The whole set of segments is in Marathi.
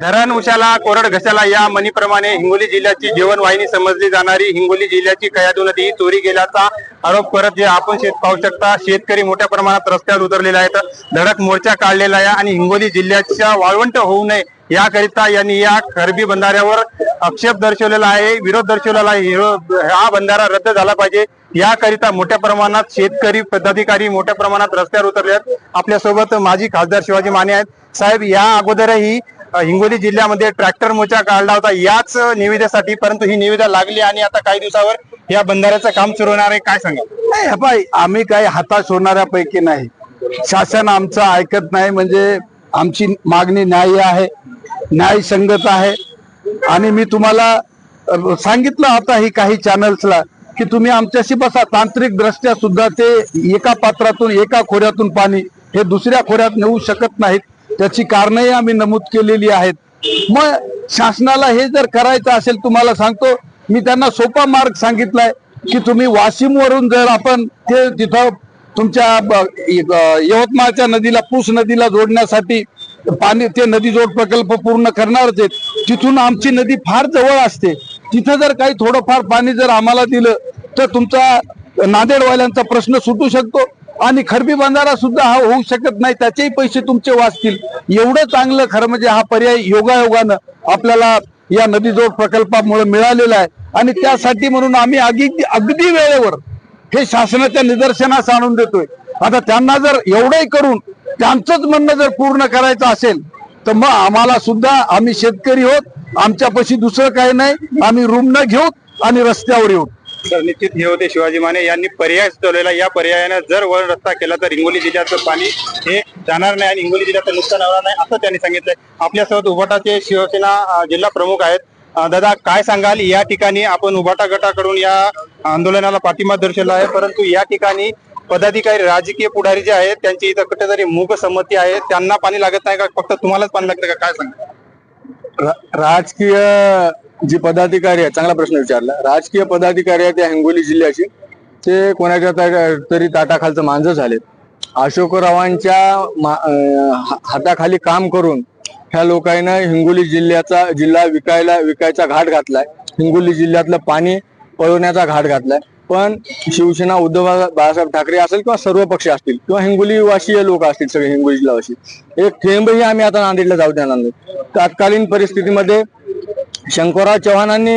धरण उशाला कोरड घशाला या म्हणीप्रमाणे हिंगोली जिल्ह्याची जीवनवाहिनी समजली जाणारी. हिंगोली जिल्ह्याची कयादू नदी ही चोरी गेल्याचा आरोप करत जे आपण शेत पाहू शकता शेतकरी मोठ्या प्रमाणात रस्त्यावर उतरलेला आहेत. धडक मोर्चा काढलेला आहे आणि हिंगोली जिल्ह्याच्या वाळवंट होऊ नये याकरिता यांनी या खरबी बंधाऱ्यावर आक्षेप दर्शवलेला आहे. विरोध दर्शवलेला आहे. हा बंधारा रद्द झाला पाहिजे. याकरिता मोठ्या प्रमाणात शेतकरी पदाधिकारी मोठ्या प्रमाणात रस्त्यावर उतरले आहेत. आपल्यासोबत माजी खासदार शिवाजी माने आहेत. साहेब या अगोदरही हिंगोली जिल्ह्यामध्ये ट्रॅक्टर मोर्चा काढला होता. याच निविदेसाठी परंतु ही निविदा लागली आणि आता काही दिवसावर या बंधाऱ्याचं काम सुरू होणार आहे. काय सांगा नाही बाई आम्ही काही हाताश होणाऱ्यापैकी नाही. शासन आमचं ऐकत नाही म्हणजे आमची मागणी न्याय आहे न्याय संगत आहे. आणि मी तुम्हाला सांगितलं होता ही काही चॅनल्सला की तुम्ही आमच्याशी बसा. तांत्रिक दृष्ट्या सुद्धा ते एका पात्रातून एका खोऱ्यातून पाणी हे दुसऱ्या खोऱ्यात नेऊ शकत नाहीत. त्याची कारणही आम्ही नमूद केलेली आहेत. मग शासनाला हे जर करायचं असेल तुम्हाला सांगतो मी त्यांना सोपा मार्ग सांगितलाय की तुम्ही वाशिम वरून जर आपण ते तिथं तुमच्या ब- यवतमाळच्या नदीला पूस नदीला जोडण्यासाठी पाणी ते नदी जोड प्रकल्प पूर्ण करणारच आहेत. तिथून आमची नदी फार जवळ असते. तिथं जर काही थोडंफार पाणी जर आम्हाला दिलं तर तुमचा नांदेडवाल्यांचा प्रश्न सुटू शकतो. आणि खरबी बंधारा सुद्धा हा होऊ शकत नाही त्याचेही पैसे तुमचे वाचतील. एवढं चांगलं खरं म्हणजे हा पर्याय योगायोगानं आपल्याला या नदीजोड प्रकल्पामुळे मिळालेला आहे. आणि त्यासाठी म्हणून आम्ही अगदी अगदी वेळेवर हे शासनाच्या निदर्शनास आणून देतोय. आता त्यांना जर एवढंही करून त्यांचंच म्हणणं जर पूर्ण करायचं असेल तर मग आम्हाला सुद्धा आम्ही शेतकरी होत आमच्यापाशी दुसरं काही नाही. आम्ही रुग्ण घेऊत घेऊ आणि रस्त्यावर येऊ तर निश्चित हे होते शिवाजी माने यांनी पर्याय सुचवलेला या पर्यायानं जर वर रस्ता केला तर हिंगोली जिल्ह्याचं पाणी हे जाणार नाही आणि हिंगोली जिल्ह्याचं नुकसान होणार नाही असं त्यांनी सांगितलंय. आपल्यासोबत उभाटाचे शिवसेना जिल्हा प्रमुख आहेत. दादा काय सांगाल? या ठिकाणी आपण उभाटा गटाकडून या आंदोलनाला पाठिंबा दर्शवला आहे. परंतु या ठिकाणी पदाधिकारी राजकीय पुढारी जे आहेत त्यांची इथं कुठेतरी मूक संमती आहे. त्यांना पाणी लागत नाही का? फक्त तुम्हालाच पाणी लागतं का? काय सांगा रा- राजकीय जी पदाधिकारी आहे चांगला प्रश्न विचारला. राजकीय पदाधिकारी आहे त्या हिंगोली जिल्ह्याचे. ते कोणाच्या तरी ताटाखालचं मांजं झाले अशोकरावांच्या मा- हाताखाली काम करून ह्या लोकांना हिंगोली जिल्ह्याचा जिल्हा विकायला विकायचा घाट घातलाय. हिंगोली जिल्ह्यातलं पाणी पळवण्याचा घाट घातलाय. पण शिवसेना उद्धव बाळासाहेब ठाकरे असेल किंवा सर्व पक्ष असतील किंवा हिंगोलीवासीय लोक असतील सगळे हिंगोली जिल्हावासी एक थेंबही आम्ही आता नांदेडला जाऊ देणार नाही. तात्कालीन परिस्थितीमध्ये शंकरराव चव्हाणांनी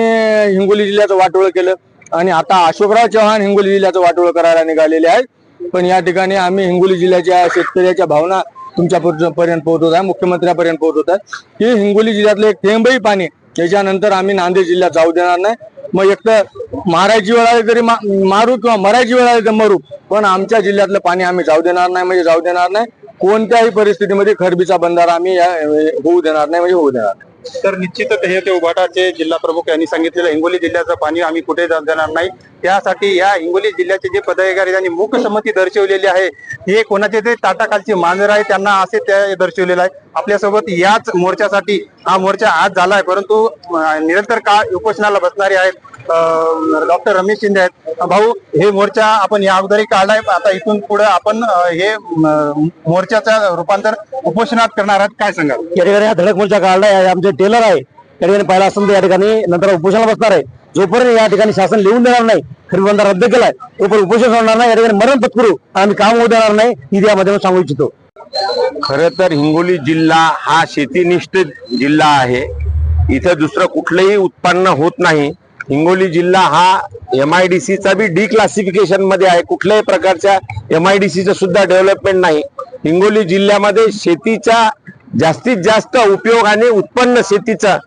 हिंगोली जिल्ह्याचं वाटोळ केलं आणि आता अशोकराव चव्हाण हिंगोली जिल्ह्याचं वाटोळ करायला निघालेले आहेत. पण या ठिकाणी आम्ही हिंगोली जिल्ह्याच्या शेतकऱ्याच्या भावना तुमच्या पर्यंत पर्यंत पोहोचवत आहे. मुख्यमंत्र्यापर्यंत पोहोचवत आहे. की हिंगोली जिल्ह्यातलं एक थेंबही पाणी त्याच्यानंतर आम्ही नांदेड जिल्ह्यात जाऊ देणार नाही. मग एक तर मारायची वेळ आली तरी मारू किंवा मरायची वेळ आली तर मरू. पण आमच्या जिल्ह्यातलं पाणी आम्ही जाऊ देणार नाही म्हणजे जाऊ देणार नाही. कोणत्याही परिस्थितीमध्ये खरबीचा बंधारा आम्ही होऊ देणार नाही म्हणजे होऊ देणार नाही. तर निश्चितच हे ते उभाटाचे जिल्हा प्रमुख यांनी सांगितलेलं हिंगोली जिल्ह्याचं पाणी आम्ही कुठे जात देणार नाही. त्यासाठी या हिंगोली जिल्ह्याचे जे पदाधिकारी त्यांनी मूक संमती दर्शवलेली आहे हे कोणाचे ते ताटाखालची मांजर आहे त्यांना असे ते दर्शवलेलं आहे. आपल्यासोबत याच मोर्चासाठी हा मोर्चा आज झाला आहे परंतु निरंतर काळ उपोषणाला बसणारे आहेत. डॉक्टर रमेश शिंदे आहेत. भाऊ हे मोर्चा आपण या अगोदरही काढलाय. आता इथून पुढे आपण हे मोर्चाचं रूपांतर उपोषणात करणार आहात. काय सांगाल? या ठिकाणी हा धडक मोर्चा काढलाय आमचे टेलर आहे. या ठिकाणी पहिला असं या ठिकाणी नंतर उपोषणाला बसणार आहे. जोपर्यंत या ठिकाणी शासन लिहून देणार नाही खरी बंधारा रद्द केलाय तोपर्यंत उपोषण होणार नाही. या ठिकाणी मरण पत्करू आम्ही काम होऊ देणार नाही ही या माध्यमातून सांगू इच्छितो. खर तर हिंगोली जिल्हा हा शेतीनिष्ठ जिल्हा आहे. इथं दुसरं कुठलंही उत्पन्न होत नाही. हिंगोली जिल्हा हा एम आय डी सीचा बी डी क्लासिफिकेशनमध्ये आहे. कुठल्याही प्रकारच्या एम आय डी सीचं सुद्धा डेव्हलपमेंट नाही. हिंगोली जिल्ह्यामध्ये शेतीचा जास्तीत जास्त उपयोग आणि उत्पन्न शेतीचं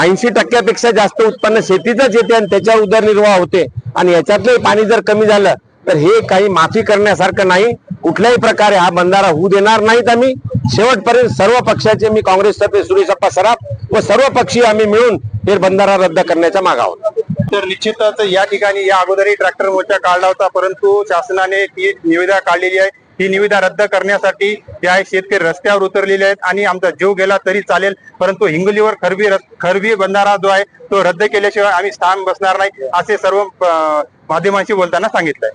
ऐंशी टक्क्यापेक्षा जास्त उत्पन्न शेतीचंच येते आणि त्याच्यावर उदरनिर्वाह होते. आणि याच्यातलं पाणी जर कमी झालं तर हे काही माफी करण्यासारखं नाही. कुठल्याही प्रकारे हा बंधारा होऊ देणार नाहीत आम्ही. शेवटपर्यंत सर्व पक्षाचे मी काँग्रेसतर्फे सुरेशप्पा सराफ व सर्व पक्षी आम्ही मिळून हे बंधारा रद्द करण्याच्या मागावर. तर निश्चितच या ठिकाणी या अगोदरही ट्रॅक्टर मोर्चा काढला होता परंतु शासनाने ती निविदा काढलेली आहे. ही निविदा रद्द करण्यासाठी या शेतकरी रस्त्यावर उतरलेले आहेत आणि आमचा जीव गेला तरी चालेल परंतु हिंगोलीवर खरबी खरबी बंधारा जो आहे तो रद्द केल्याशिवाय आम्ही स्थान बसणार नाही असे सर्व माध्यमांशी बोलताना सांगितलंय.